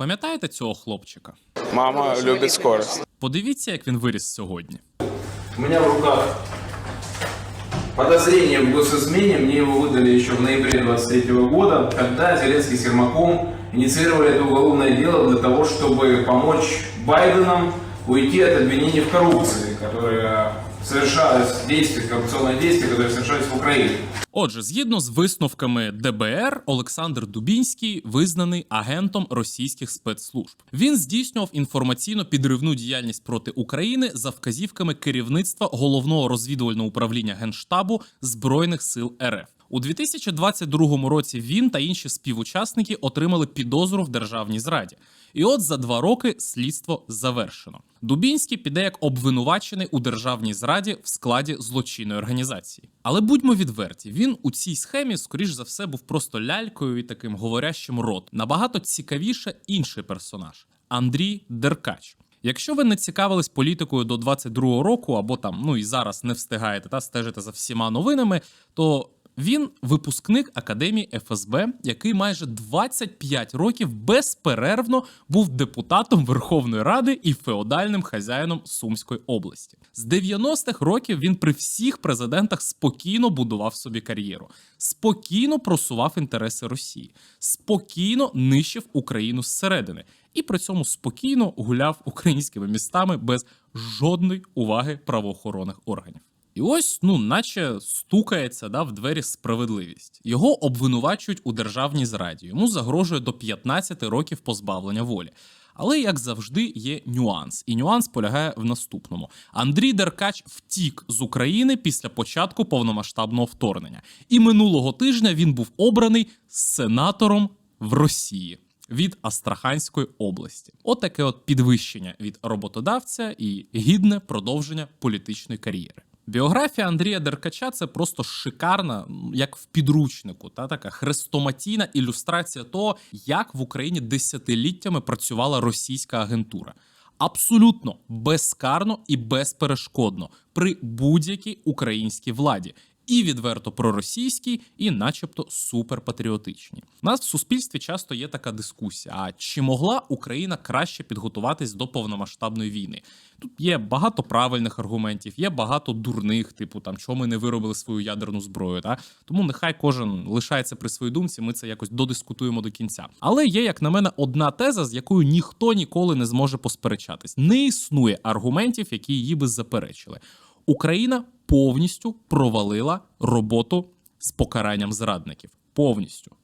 Пам'ятаєте цього хлопчика? Мама любит скорость. Подивіться, як він виріс сьогодні. У меня в руках подозрение в госизмене. Мне его выдали еще в ноябре 23 года, когда Зеленский с Ермаком инициировали это уголовное дело для того, чтобы помочь Байденам уйти от обвинений в коррупции, которые совершались, действия, коррупционные действия, которые совершались в Украине. Отже, згідно з висновками ДБР, Олександр Дубінський визнаний агентом російських спецслужб. Він здійснював інформаційно-підривну діяльність проти України за вказівками керівництва головного розвідувального управління генштабу збройних сил РФ. У 2022 році він та інші співучасники отримали підозру в державній зраді. І от за два роки слідство завершено. Дубінський піде як обвинувачений у державній зраді в складі злочинної організації. Але будьмо відверті, він у цій схемі, скоріш за все, був просто лялькою і таким говорящим рот. Набагато цікавіше інший персонаж Андрій Деркач. Якщо ви не цікавились політикою до 22-го року, або там ну і зараз не встигаєте та стежите за всіма новинами, то він випускник академії ФСБ, який майже 25 років безперервно був депутатом Верховної Ради і феодальним хазяїном Сумської області. З 90-х років він при всіх президентах спокійно будував собі кар'єру, спокійно просував інтереси Росії, спокійно нищив Україну зсередини і при цьому спокійно гуляв українськими містами без жодної уваги правоохоронних органів. І ось, ну, наче стукається да, в двері справедливість. Його обвинувачують у державній зраді. Йому загрожує до 15 років позбавлення волі. Але як завжди, є нюанс, і нюанс полягає в наступному: Андрій Деркач втік з України після початку повномасштабного вторгнення, і минулого тижня він був обраний сенатором в Росії. Від Астраханської області, от таке от підвищення від роботодавця і гідне продовження політичної кар'єри. Біографія Андрія Деркача це просто шикарна, як в підручнику, та така хрестоматійна ілюстрація того, як в Україні десятиліттями працювала російська агентура. Абсолютно безкарно і безперешкодно при будь-якій українській владі. І відверто проросійські, і, начебто, суперпатріотичні. У нас в суспільстві часто є така дискусія: а чи могла Україна краще підготуватись до повномасштабної війни? Тут є багато правильних аргументів, є багато дурних, типу там чому ми не виробили свою ядерну зброю. Та тому нехай кожен лишається при своїй думці. Ми це якось додискутуємо до кінця. Але є, як на мене, одна теза, з якою ніхто ніколи не зможе посперечатись. Не існує аргументів, які її би заперечили. Україна повністю провалила роботу з покаранням зрадників. Повністю.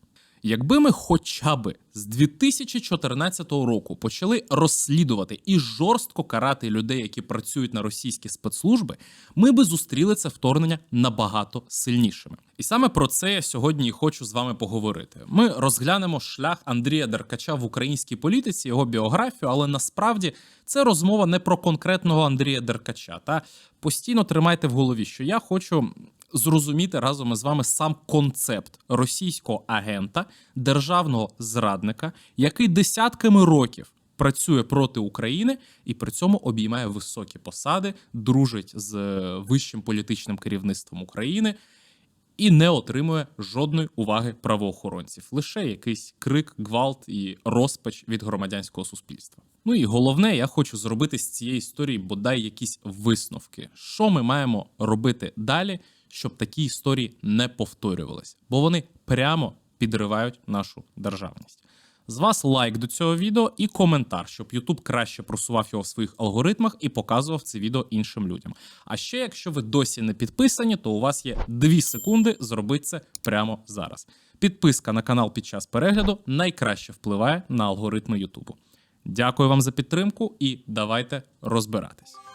Якби ми хоча би з 2014 року почали розслідувати і жорстко карати людей, які працюють на російські спецслужби, ми би зустріли це вторгнення набагато сильнішими. І саме про це я сьогодні і хочу з вами поговорити. Ми розглянемо шлях Андрія Деркача в українській політиці, його біографію, але насправді це розмова не про конкретного Андрія Деркача. Та постійно тримайте в голові, що я хочу зрозуміти разом із вами сам концепт російського агента, державного зрадника, який десятками років працює проти України і при цьому обіймає високі посади, дружить з е, вищим політичним керівництвом України. І не отримує жодної уваги правоохоронців, лише якийсь крик, гвалт і розпач від громадянського суспільства. Ну і головне, я хочу зробити з цієї історії бодай якісь висновки, що ми маємо робити далі, щоб такі історії не повторювались, бо вони прямо підривають нашу державність. З вас лайк до цього відео і коментар, щоб YouTube краще просував його в своїх алгоритмах і показував це відео іншим людям. А ще, якщо ви досі не підписані, то у вас є 2 секунди зробити це прямо зараз. Підписка на канал під час перегляду найкраще впливає на алгоритми YouTube. Дякую вам за підтримку і давайте розбиратись.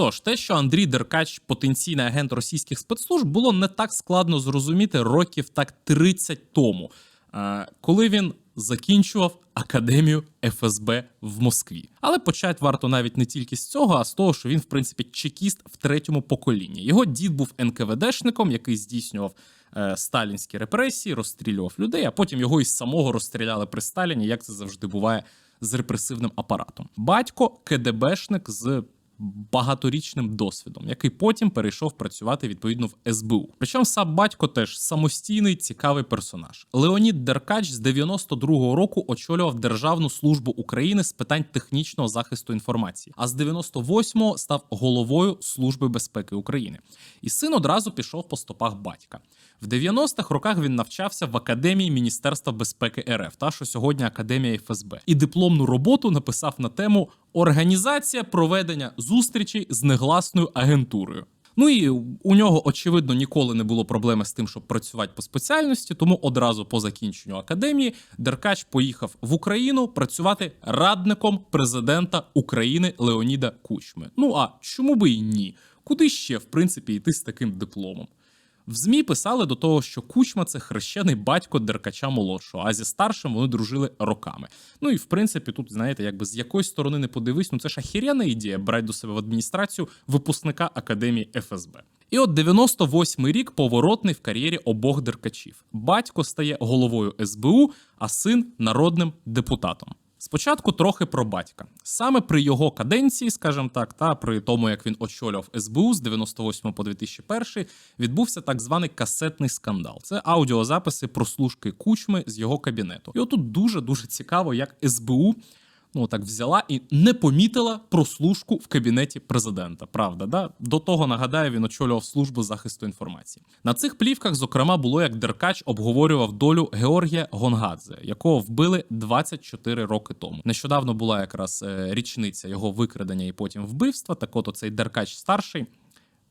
Тож, те, що Андрій Деркач потенційний агент російських спецслужб, було не так складно зрозуміти років так 30 тому, е, коли він закінчував академію ФСБ в Москві. Але почати варто навіть не тільки з цього, а з того, що він, в принципі, чекіст в третьому поколінні. Його дід був НКВДшником, який здійснював е, сталінські репресії, розстрілював людей, а потім його із самого розстріляли при Сталіні, як це завжди буває з репресивним апаратом. Батько КДБшник з багаторічним досвідом, який потім перейшов працювати відповідно в СБУ. Причому сам батько теж самостійний цікавий персонаж. Леонід Деркач з 92-го року очолював Державну службу України з питань технічного захисту інформації, а з 98-го став головою Служби безпеки України. І син одразу пішов по стопах батька. В 90-х роках він навчався в академії Міністерства безпеки РФ, та що сьогодні Академія ФСБ, і дипломну роботу написав на тему Організація проведення зустрічей з негласною агентурою. Ну і у нього, очевидно, ніколи не було проблеми з тим, щоб працювати по спеціальності, тому одразу по закінченню академії Деркач поїхав в Україну працювати радником президента України Леоніда Кучми. Ну а чому би і ні? Куди ще, в принципі, йти з таким дипломом? В ЗМІ писали до того, що Кучма це хрещений батько Деркача молодшого, а зі старшим вони дружили роками. Ну і в принципі, тут знаєте, якби з якої сторони не подивись, ну це ж ахіряна ідея брати до себе в адміністрацію випускника академії ФСБ. І от 98-й рік поворотний в кар'єрі обох деркачів. Батько стає головою СБУ, а син народним депутатом. Спочатку трохи про батька. Саме при його каденції, скажімо так, та при тому, як він очолював СБУ з 98 по 2001, відбувся так званий касетний скандал. Це аудіозаписи прослушки кучми з його кабінету. І отут дуже дуже цікаво, як СБУ. Ну так взяла і не помітила прослушку в кабінеті президента. Правда, да до того нагадаю, він очолював службу захисту інформації. На цих плівках, зокрема, було як Деркач обговорював долю Георгія Гонгадзе, якого вбили 24 роки тому. Нещодавно була якраз е, річниця його викрадення і потім вбивства. Так, от оцей Деркач старший.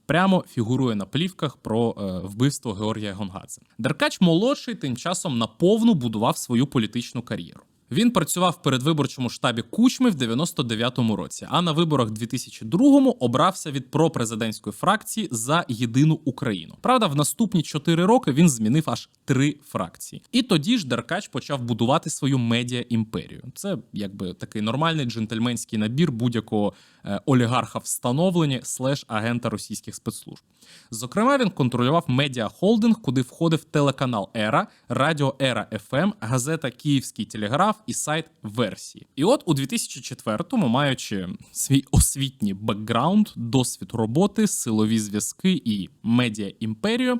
Прямо фігурує на плівках про е, вбивство Георгія Гонгадзе. Деркач молодший тим часом наповну будував свою політичну кар'єру. Він працював в передвиборчому штабі Кучми в 99-му році, а на виборах 2002-му обрався від пропрезидентської фракції за єдину Україну. Правда, в наступні 4 роки він змінив аж три фракції. І тоді ж Деркач почав будувати свою медіа імперію. Це якби такий нормальний джентльменський набір будь-якого олігарха встановлення слеш агента російських спецслужб. Зокрема, він контролював медіахолдинг, куди входив телеканал Ера, Радіо Ера ФМ, газета Київський телеграф і сайт Версії. І от у 2004-му, маючи свій освітній бекграунд, досвід роботи, силові зв'язки і медіа імперію.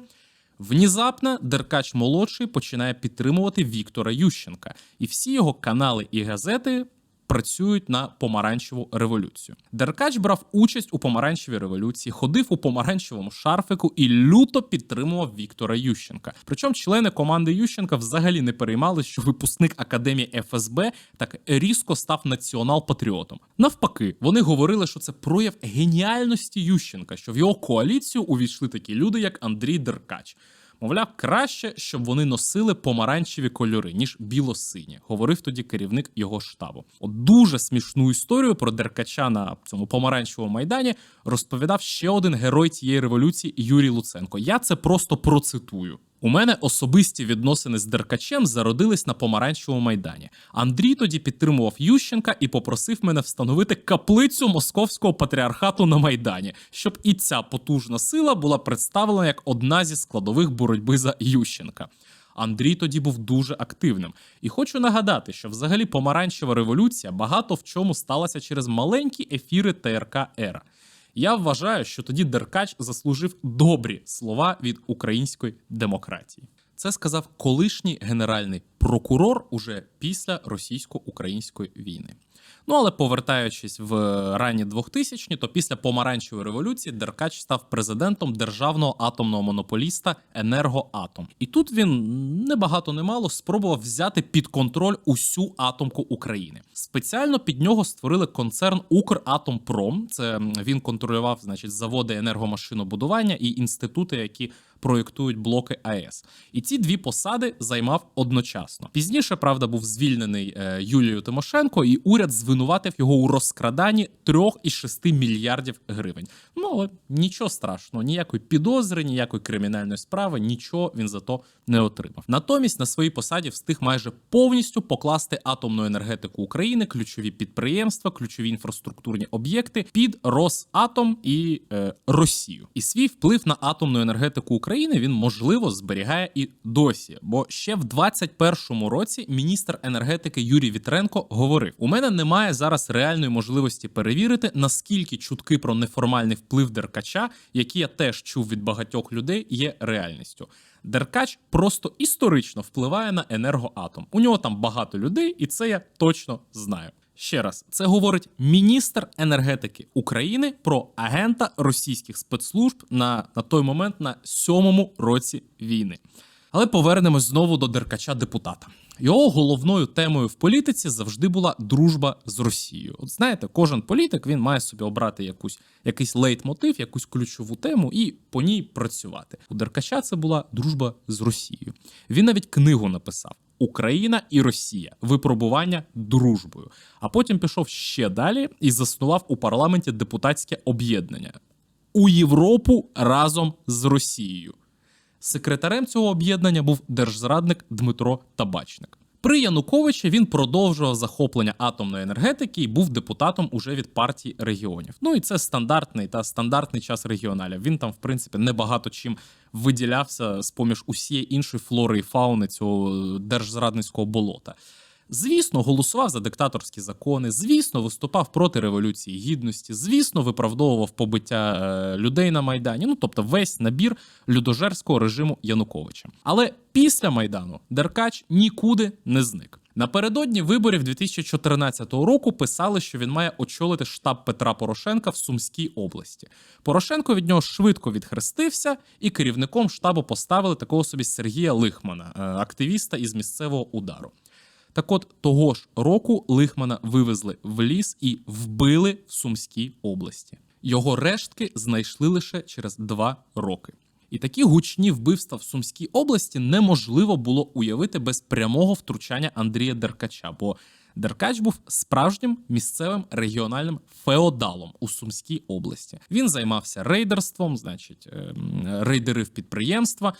Внезапно Деркач молодший починає підтримувати Віктора Ющенка, і всі його канали і газети працюють на помаранчеву революцію. Деркач брав участь у помаранчевій революції, ходив у помаранчевому шарфику і люто підтримував Віктора Ющенка. Причому члени команди Ющенка взагалі не переймали, що випускник академії ФСБ так різко став націонал-патріотом. Навпаки, вони говорили, що це прояв геніальності Ющенка, що в його коаліцію увійшли такі люди, як Андрій Деркач. Мовляв, краще, щоб вони носили помаранчеві кольори, ніж біло-сині, говорив тоді керівник його штабу. От дуже смішну історію про Деркача на цьому помаранчевому майдані розповідав ще один герой цієї революції Юрій Луценко. Я це просто процитую. У мене особисті відносини з Деркачем зародились на помаранчевому майдані. Андрій тоді підтримував Ющенка і попросив мене встановити каплицю московського патріархату на майдані, щоб і ця потужна сила була представлена як одна зі складових боротьби за Ющенка. Андрій тоді був дуже активним. І хочу нагадати, що взагалі помаранчева революція багато в чому сталася через маленькі ефіри ТРК Ера. Я вважаю, що тоді Деркач заслужив добрі слова від української демократії. Це сказав колишній генеральний прокурор уже після російсько-української війни. Ну але повертаючись в ранні 2000-ні, то після помаранчевої революції Деркач став президентом державного атомного монополіста Енергоатом. І тут він небагато не мало спробував взяти під контроль усю атомку України. Спеціально під нього створили концерн Укратомпром. Це він контролював, значить, заводи енергомашинобудування і інститути, які проєктують блоки АЕС. І ці дві посади займав одночасно. Пізніше, правда, був звільнений е, Юлією Тимошенко, і уряд звинуватив його у розкраданні 3,6 мільярдів гривень. Ну але нічого страшного, ніякої підозри, ніякої кримінальної справи, нічого він за то не отримав. Натомість на своїй посаді встиг майже повністю покласти атомну енергетику України, ключові підприємства, ключові інфраструктурні об'єкти під Росатом і е, Росію. І свій вплив на атомну енергетику України він можливо зберігає і досі. Бо ще в 21-му році міністр енергетики Юрій Вітренко говорив: у мене немає зараз реальної можливості перевірити, наскільки чутки про неформальний вплив Деркача, які я теж чув від багатьох людей, є реальністю. Деркач просто історично впливає на енергоатом. У нього там багато людей, і це я точно знаю. Ще раз, це говорить міністр енергетики України про агента російських спецслужб на, на той момент на сьомому році війни. Але повернемось знову до деркача депутата. Його головною темою в політиці завжди була дружба з Росією. От знаєте, кожен політик він має собі обрати якусь якийсь лейтмотив, якусь ключову тему і по ній працювати. У деркача це була дружба з Росією. Він навіть книгу написав. Україна і Росія випробування дружбою. А потім пішов ще далі і заснував у парламенті депутатське об'єднання у Європу разом з Росією. Секретарем цього об'єднання був держзрадник Дмитро Табачник. При Януковичі він продовжував захоплення атомної енергетики і був депутатом уже від партії регіонів. Ну і це стандартний та стандартний час регіоналів. Він там, в принципі, небагато чим виділявся з поміж усієї іншої флори і фауни цього е, держзрадницького болота. Звісно, голосував за диктаторські закони. Звісно, виступав проти революції гідності. Звісно, виправдовував побиття е, людей на майдані. Ну тобто, весь набір людожерського режиму Януковича. Але після майдану Деркач нікуди не зник. Напередодні виборів 2014 року писали, що він має очолити штаб Петра Порошенка в Сумській області. Порошенко від нього швидко відхрестився, і керівником штабу поставили такого собі Сергія Лихмана, е, активіста із місцевого удару. Так от того ж року Лихмана вивезли в ліс і вбили в Сумській області. Його рештки знайшли лише через два роки. І такі гучні вбивства в Сумській області неможливо було уявити без прямого втручання Андрія Деркача, бо Деркач був справжнім місцевим регіональним феодалом у Сумській області. Він займався рейдерством, значить, ем, рейдерив підприємства,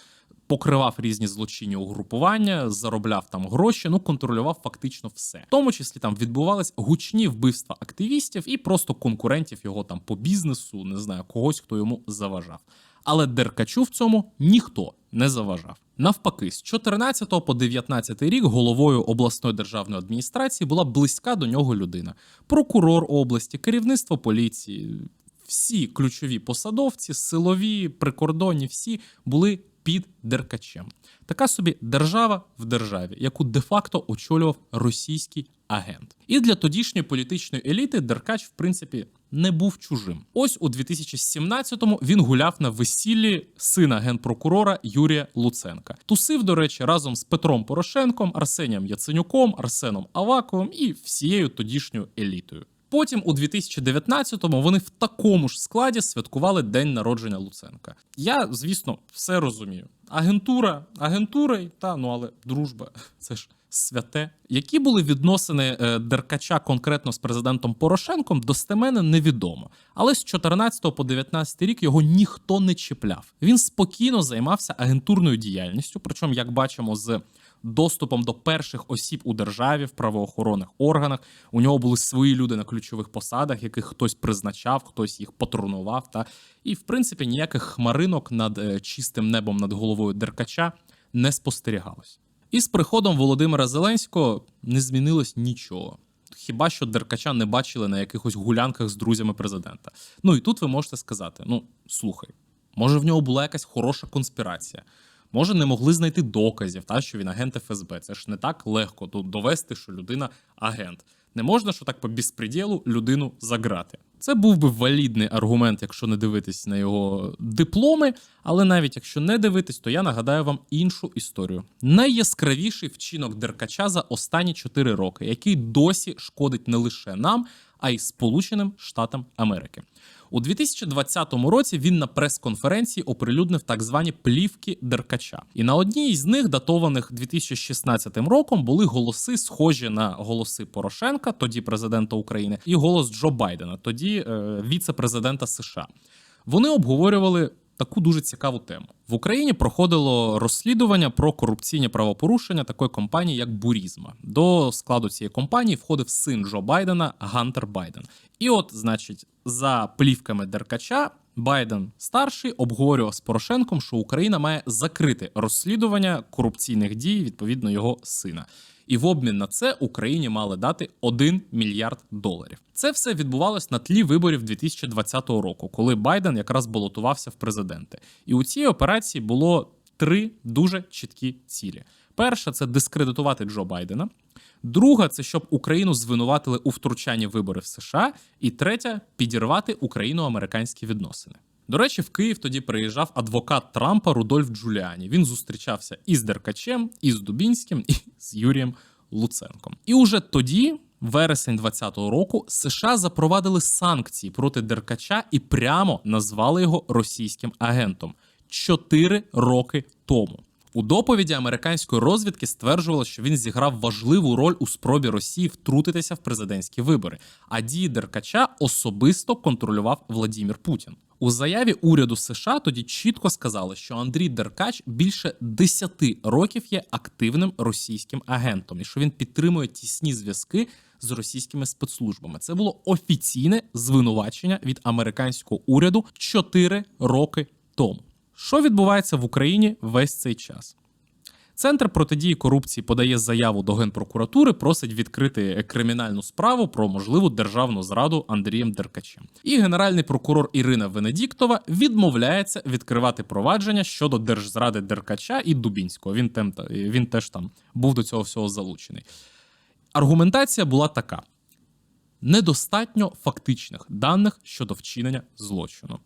покривав різні злочинні угрупування, заробляв там гроші, ну контролював фактично все. В тому числі там відбувались гучні вбивства активістів і просто конкурентів його там по бізнесу, не знаю, когось, хто йому заважав. Але Деркачу в цьому ніхто не заважав. Навпаки, з 14 по 19 рік головою обласної державної адміністрації була близька до нього людина: прокурор області, керівництво поліції. Всі ключові посадовці, силові, прикордонні, всі були під Деркачем. Така собі держава в державі, яку де-факто очолював російський агент. І для тодішньої політичної еліти Деркач, в принципі, не був чужим. Ось у 2017-му він гуляв на весіллі сина генпрокурора Юрія Луценка. Тусив, до речі, разом з Петром Порошенком, Арсенієм Яценюком, Арсеном Аваковим і всією тодішньою елітою. Потім у 2019-му вони в такому ж складі святкували день народження Луценка. Я, звісно, все розумію. Агентура, агентури, та ну але дружба це ж святе. Які були відносини е, Деркача конкретно з президентом Порошенком, достеменно невідомо. Але з 14 по 19 рік його ніхто не чіпляв. Він спокійно займався агентурною діяльністю, причому, як бачимо, з доступом до перших осіб у державі в правоохоронних органах. У нього були свої люди на ключових посадах, яких хтось призначав, хтось їх патронував. Та і в принципі ніяких хмаринок над е, чистим небом над головою Деркача не спостерігалось. І з приходом Володимира Зеленського не змінилось нічого. Хіба що Деркача не бачили на якихось гулянках з друзями президента. Ну і тут ви можете сказати: ну слухай, може в нього була якась хороша конспірація. Може, не могли знайти доказів, та що він агент ФСБ. Це ж не так легко довести, що людина агент. Не можна, що так по безпреділу людину заграти. Це був би валідний аргумент, якщо не дивитись на його дипломи. Але навіть якщо не дивитись, то я нагадаю вам іншу історію. Найяскравіший вчинок Деркача за останні 4 роки, який досі шкодить не лише нам, а й Сполученим Штатам Америки. У 2020 році він на прес-конференції оприлюднив так звані плівки Деркача. І на одній з них, датованих 2016 роком, були голоси, схожі на голоси Порошенка, тоді президента України, і голос Джо Байдена, тоді е, віце-президента США. Вони обговорювали таку дуже цікаву тему. В Україні проходило розслідування про корупційні правопорушення такої компанії, як Бурізма. До складу цієї компанії входив син Джо Байдена Гантер Байден. І от, значить, за плівками Деркача Байден старший обговорював з Порошенком, що Україна має закрити розслідування корупційних дій відповідно його сина. І в обмін на це Україні мали дати 1 мільярд доларів. Це все відбувалось на тлі виборів 2020 року, коли Байден якраз балотувався в президенти. І у цій операції було три дуже чіткі цілі: перша це дискредитувати Джо Байдена. Друга це щоб Україну звинуватили у втручанні в вибори в США. І третя підірвати україно-американські відносини. До речі, в Київ тоді приїжджав адвокат Трампа Рудольф Джуліані. Він зустрічався і з Деркачем, і з Дубінським, і з Юрієм Луценком. І уже тоді, вересень 2020 року, США запровадили санкції проти Деркача і прямо назвали його російським агентом чотири роки тому. У доповіді американської розвідки стверджувало, що він зіграв важливу роль у спробі Росії втрутитися в президентські вибори, а дії Деркача особисто контролював Владімір Путін. У заяві уряду США тоді чітко сказали, що Андрій Деркач більше 10 років є активним російським агентом і що він підтримує тісні зв'язки з російськими спецслужбами. Це було офіційне звинувачення від американського уряду 4 роки тому. Що відбувається в Україні весь цей час? Центр протидії корупції подає заяву до генпрокуратури, просить відкрити кримінальну справу про можливу державну зраду Андрієм Деркачем. І генеральний прокурор Ірина Венедіктова відмовляється відкривати провадження щодо держзради Деркача і Дубінського. Він тем він теж там був до цього всього залучений. Аргументація була така: недостатньо фактичних даних щодо вчинення злочину.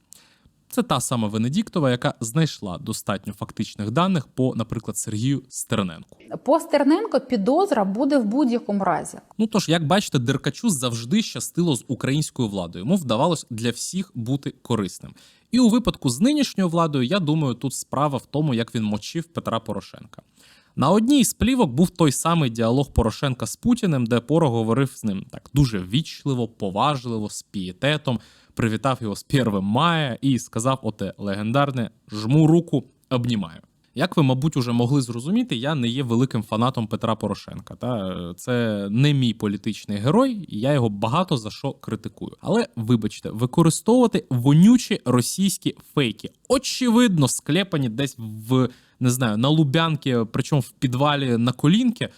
Це та сама Венедіктова, яка знайшла достатньо фактичних даних по, наприклад, Сергію Стерненку. По Стерненко підозра буде в будь-якому разі. Ну тож, як бачите, Деркачу завжди щастило з українською владою. Йому вдавалось для всіх бути корисним. І у випадку з нинішньою владою, я думаю, тут справа в тому, як він мочив Петра Порошенка. На одній з плівок був той самий діалог Порошенка з Путіним, де Поро говорив з ним так дуже вічливо, поважливо, з пієтетом, привітав його з 1 мая і сказав: оте легендарне жму руку, обнімаю. Як ви, мабуть, уже могли зрозуміти, я не є великим фанатом Петра Порошенка. Та це не мій політичний герой, і я його багато за що критикую. Але вибачте, використовувати вонючі російські фейки, очевидно, склепані десь в не знаю на Лубянки, причому в підвалі на колінки.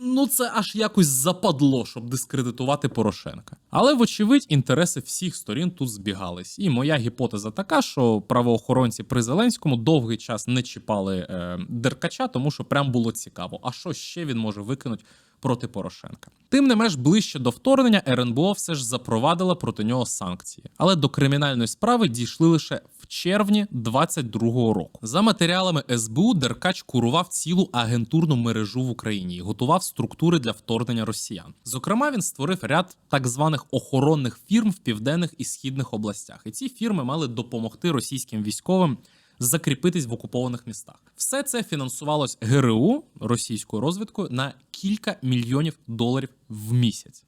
Ну, це аж якось западло, щоб дискредитувати Порошенка. Але, вочевидь, інтереси всіх сторін тут збігались. І моя гіпотеза така, що правоохоронці при Зеленському довгий час не чіпали е, Деркача, тому що прям було цікаво. А що ще він може викинути проти Порошенка? Тим не менш, ближче до вторгнення РНБО все ж запровадила проти нього санкції, але до кримінальної справи дійшли лише червні 22-го року. За матеріалами СБУ Деркач курував цілу агентурну мережу в Україні і готував структури для вторгнення росіян. Зокрема, він створив ряд так званих охоронних фірм в південних і східних областях. І ці фірми мали допомогти російським військовим. Закріпитись в окупованих містах, все це фінансувалось ГРУ російською розвідкою на кілька мільйонів доларів в місяць.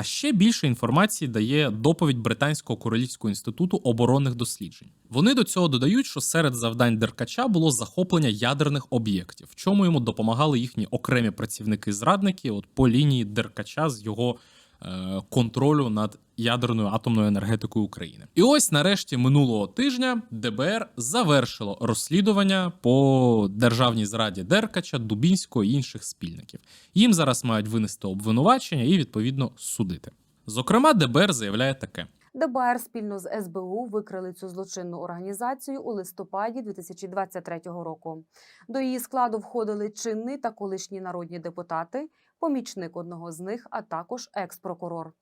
А ще більше інформації дає доповідь Британського королівського інституту оборонних досліджень. Вони до цього додають, що серед завдань Деркача було захоплення ядерних об'єктів, в чому йому допомагали їхні окремі працівники-зрадники, от по лінії Деркача з його контролю над ядерною атомною енергетикою України. І ось нарешті минулого тижня ДБР завершило розслідування по державній зраді Деркача, Дубінського і інших спільників. Їм зараз мають винести обвинувачення і відповідно судити. Зокрема, ДБР заявляє таке. ДБР спільно з СБУ викрили цю злочинну організацію у листопаді 2023 року. До її складу входили чинний та колишні народні депутати, помічник одного з них, а також екс-прокурор.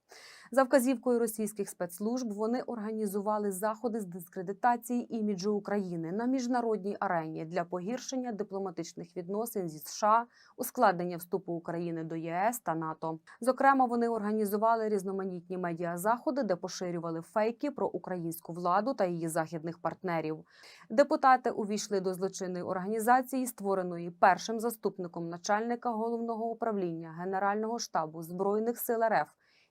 За вказівкою російських спецслужб вони організували заходи з дискредитації іміджу України на міжнародній арені для погіршення дипломатичних відносин зі США, ускладнення вступу України до ЄС та НАТО. Зокрема, вони організували різноманітні медіазаходи, де поширювали фейки про українську владу та її західних партнерів. Депутати увійшли до злочинної організації, створеної першим заступником начальника головного управління Генерального штабу збройних сил РФ,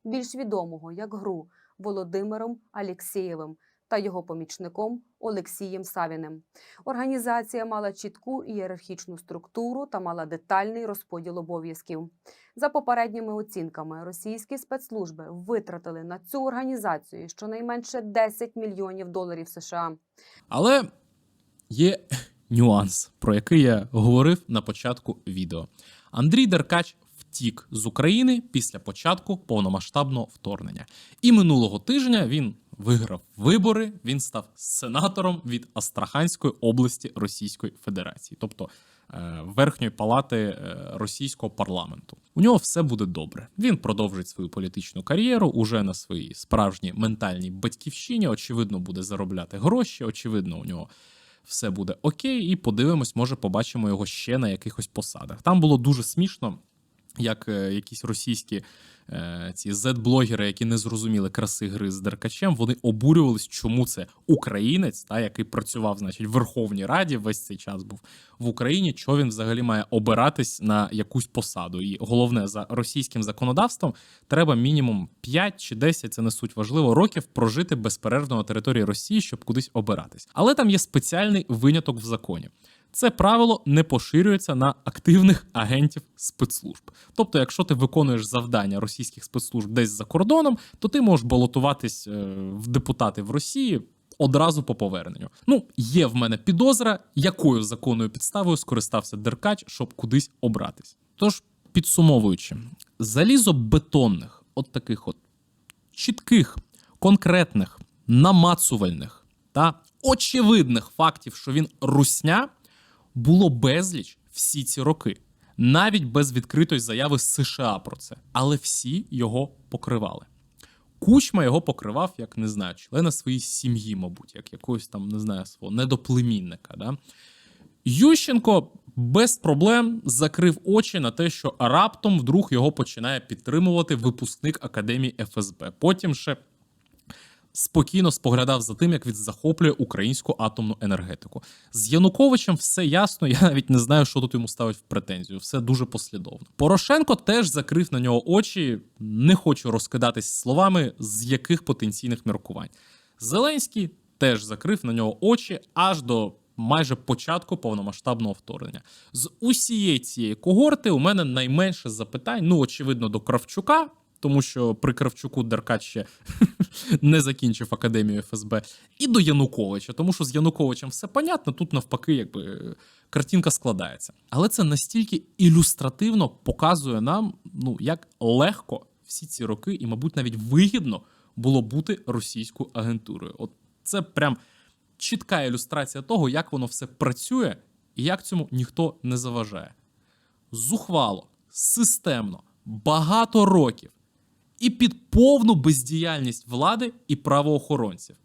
більш відомого як ГРУ Володимиром Алєксєєвим та його помічником Олексієм Савіним. Організація мала чітку ієрархічну структуру та мала детальний розподіл обов'язків. За попередніми оцінками, російські спецслужби витратили на цю організацію щонайменше 10 мільйонів доларів США. Але є нюанс, про який я говорив на початку відео. Андрій Деркач втік з України після початку повномасштабного вторгнення. І минулого тижня він виграв вибори. Він став сенатором від Астраханської області Російської Федерації, тобто е, верхньої палати е, російського парламенту. У нього все буде добре. Він продовжить свою політичну кар'єру уже на своїй справжній ментальній батьківщині. Очевидно, буде заробляти гроші. Очевидно, у нього все буде окей, і подивимось, може, побачимо його ще на якихось посадах. Там було дуже смішно, як е, якісь російські е, ці зет-блогери, які не зрозуміли краси гри з Деркачем, вони обурювались, чому це українець, та який працював, значить, в Верховній Раді весь цей час був в Україні. Що він взагалі має обиратись на якусь посаду? І головне, за російським законодавством треба мінімум 5 чи 10, це не суть важливо, років прожити безперервно на території Росії, щоб кудись обиратись. Але там є спеціальний виняток в законі. Це правило не поширюється на активних агентів спецслужб. Тобто, якщо ти виконуєш завдання російських спецслужб десь за кордоном, то ти можеш балотуватись е, в депутати в Росії. Одразу по поверненню. Ну, є в мене підозра, якою законною підставою скористався Деркач, щоб кудись обратись. Тож, підсумовуючи, залізобетонних, от таких от чітких, конкретних, намацувальних та очевидних фактів, що він русня, було безліч всі ці роки, навіть без відкритої заяви США про це, але всі його покривали. Кучма його покривав, як не знаю, члена своєї сім'ї, мабуть, як якогось там, не знаю, свого недоплемінника. Да? Ющенко без проблем закрив очі на те, що раптом вдруг його починає підтримувати випускник Академії ФСБ. Потім ще спокійно споглядав за тим, як він захоплює українську атомну енергетику. З Януковичем все ясно. Я навіть не знаю, що тут йому ставить в претензію. Все дуже послідовно. Порошенко теж закрив на нього очі. Не хочу розкидатись словами, з яких потенційних міркувань. Зеленський теж закрив на нього очі аж до майже початку повномасштабного вторгнення. З усієї цієї когорти у мене найменше запитань. Ну, очевидно, до Кравчука, тому що при Кравчуку Деркач ще не закінчив академію ФСБ, і до Януковича, тому що з Януковичем все понятно. Тут навпаки, якби картинка складається. Але це настільки ілюстративно показує нам, ну як легко всі ці роки, і, мабуть, навіть вигідно було бути російською агентурою. От це прям чітка ілюстрація того, як воно все працює і як цьому ніхто не заважає. Зухвало, системно, багато років і під повну бездіяльність влади і правоохоронців,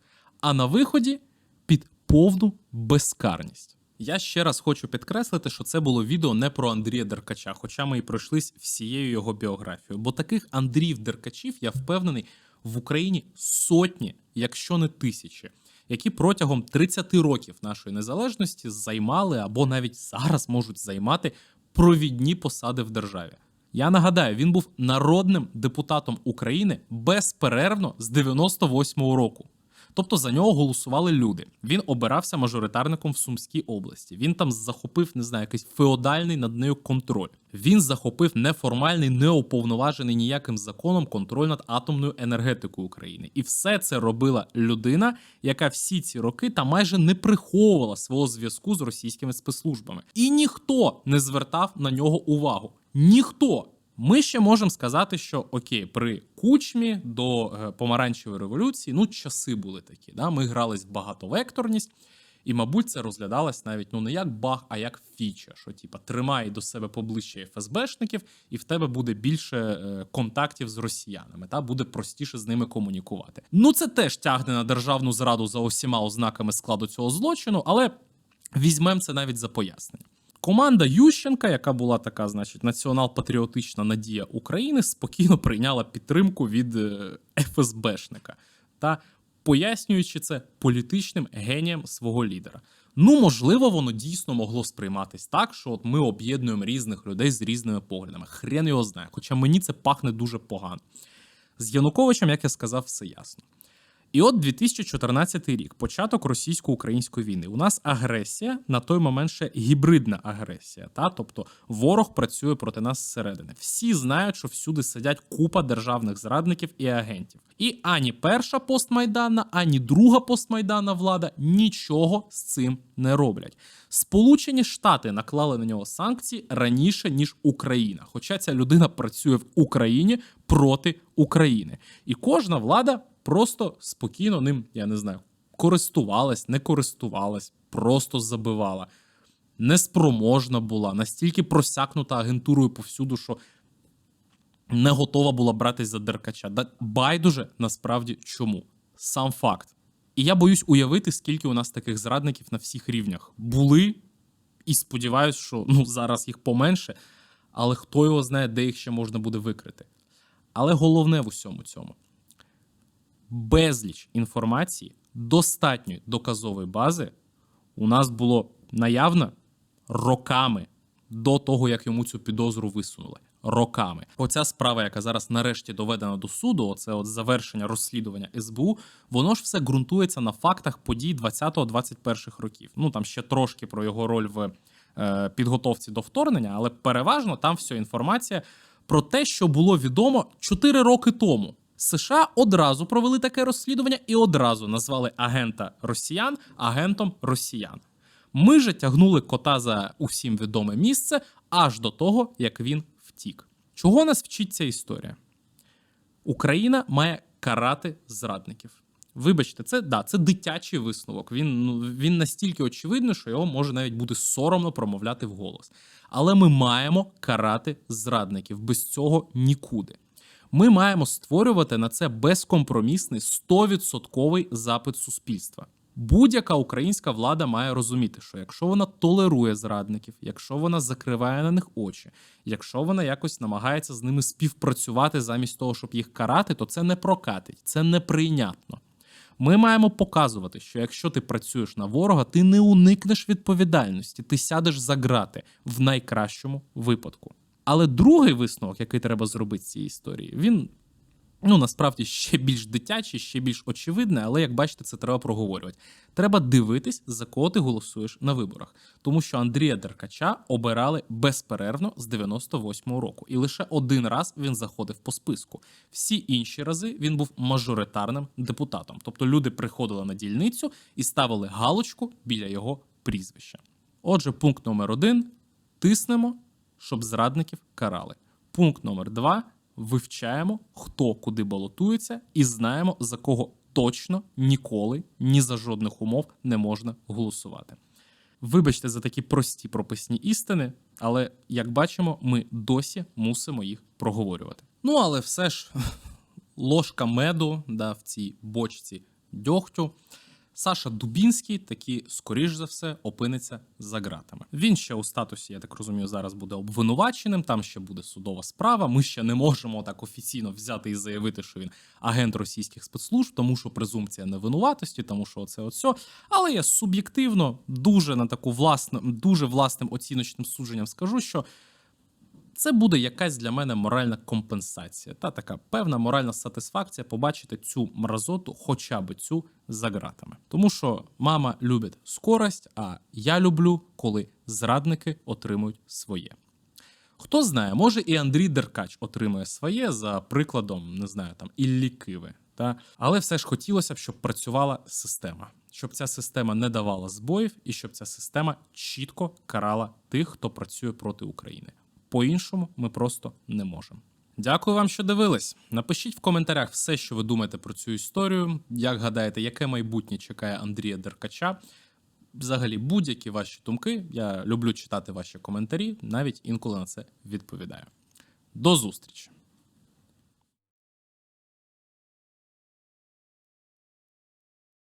а на виході під повну безкарність. Я ще раз хочу підкреслити, що це було відео не про Андрія Деркача, хоча ми і пройшлись всією його біографією. Бо таких Андріїв Деркачів, я впевнений, в Україні сотні, якщо не тисячі, які протягом 30 років нашої незалежності займали або навіть зараз можуть займати провідні посади в державі. Я нагадаю, він був народним депутатом України безперервно з 98-го року. Тобто за нього голосували люди. Він обирався мажоритарником в Сумській області. Він там захопив, не знаю, якийсь феодальний над нею контроль. Він захопив неформальний, неуповноважений ніяким законом контроль над атомною енергетикою України. І все це робила людина, яка всі ці роки та майже не приховувала свого зв'язку з російськими спецслужбами. І ніхто не звертав на нього увагу. Ніхто. Ми ще можемо сказати, що окей, при кучмі до е, помаранчевої революції ну часи були такі. Да? Ми грались в багатовекторність, і, мабуть, це розглядалось навіть ну не як баг, а як фіча. Що типа тримай до себе поближче ФСБшників, і в тебе буде більше е, контактів з росіянами. Та буде простіше з ними комунікувати. Ну це теж тягне на державну зраду за усіма ознаками складу цього злочину, але візьмемо це навіть за пояснення. Команда Ющенка, яка була така, значить, націонал-патріотична надія України, спокійно прийняла підтримку від е, ФСБшника та пояснюючи це політичним генієм свого лідера. Ну, можливо, воно дійсно могло сприйматись так, що от ми об'єднуємо різних людей з різними поглядами. Хрен його знає. Хоча мені це пахне дуже погано. З Януковичем, як я сказав, все ясно. І от 2014 рік, початок російсько-української війни. У нас агресія на той момент ще гібридна агресія. Та тобто ворог працює проти нас зсередини. Всі знають, що всюди сидять купа державних зрадників і агентів. І ані перша постмайданна, ані друга постмайданна влада нічого з цим не роблять. Сполучені Штати наклали на нього санкції раніше ніж Україна. Хоча ця людина працює в Україні проти України, і кожна влада просто спокійно ним, я не знаю, користувалась, не користувалась, просто забивала. Неспроможна була, настільки просякнута агентурою повсюду, що не готова була братись за деркача. Байдуже насправді чому. Сам факт. І я боюсь уявити, скільки у нас таких зрадників на всіх рівнях були, і сподіваюся, що ну, зараз їх поменше, але хто його знає, де їх ще можна буде викрити. Але головне в усьому цьому безліч інформації, достатньої доказової бази у нас було наявно роками до того, як йому цю підозру висунули. Роками. Оця справа, яка зараз нарешті доведена до суду, оце от завершення розслідування СБУ, воно ж все ґрунтується на фактах подій 20-21 років. Ну там ще трошки про його роль в е, підготовці до вторгнення, але переважно там вся інформація про те, що було відомо 4 роки тому. США одразу провели таке розслідування і одразу назвали агента росіян агентом росіян. Ми же тягнули кота за усім відоме місце аж до того, як він втік. Чого нас вчить ця історія? Україна має карати зрадників. Вибачте, це да, це дитячий висновок. Він ну він настільки очевидний, що його може навіть бути соромно промовляти вголос. Але ми маємо карати зрадників. Без цього нікуди. Ми маємо створювати на це безкомпромісний 100% запит суспільства. Будь-яка українська влада має розуміти, що якщо вона толерує зрадників, якщо вона закриває на них очі, якщо вона якось намагається з ними співпрацювати замість того, щоб їх карати, то це не прокатить, це неприйнятно. Ми маємо показувати, що якщо ти працюєш на ворога, ти не уникнеш відповідальності, ти сядеш за грати в найкращому випадку. Але другий висновок, який треба зробити з цієї історії, він ну насправді ще більш дитячий, ще більш очевидний, але як бачите, це треба проговорювати. Треба дивитись, за кого ти голосуєш на виборах, тому що Андрія Деркача обирали безперервно з 98-го року, і лише один раз він заходив по списку. Всі інші рази він був мажоритарним депутатом. Тобто люди приходили на дільницю і ставили галочку біля його прізвища. Отже, пункт номер один: тиснемо, щоб зрадників карали. Пункт номер два вивчаємо, хто куди балотується, і знаємо, за кого точно ніколи ні за жодних умов не можна голосувати. Вибачте за такі прості прописні істини, але як бачимо, ми досі мусимо їх проговорювати. Ну але все ж ложка меду да, в цій бочці дьогтю. Саша Дубінський таки, скоріш за все, опиниться за ґратами. Він ще у статусі, я так розумію, зараз буде обвинуваченим. Там ще буде судова справа. Ми ще не можемо так офіційно взяти і заявити, що він агент російських спецслужб, тому що презумпція невинуватості, тому що це оце. Але я суб'єктивно дуже на таку власну, дуже власним оціночним судженням скажу, що це буде якась для мене моральна компенсація, та така певна моральна сатисфакція побачити цю мразоту, хоча б цю за ґратами. Тому що мама любить скорость, а я люблю, коли зрадники отримують своє. Хто знає, може і Андрій Деркач отримує своє за прикладом, не знаю, там Іллі Киви. Та? Але все ж хотілося б, щоб працювала система, щоб ця система не давала збоїв і щоб ця система чітко карала тих, хто працює проти України. По-іншому ми просто не можемо. Дякую вам, що дивились. Напишіть в коментарях все, що ви думаєте про цю історію. Як гадаєте, яке майбутнє чекає Андрія Деркача? Взагалі, будь-які ваші думки. Я люблю читати ваші коментарі, навіть інколи на це відповідаю. До зустрічі!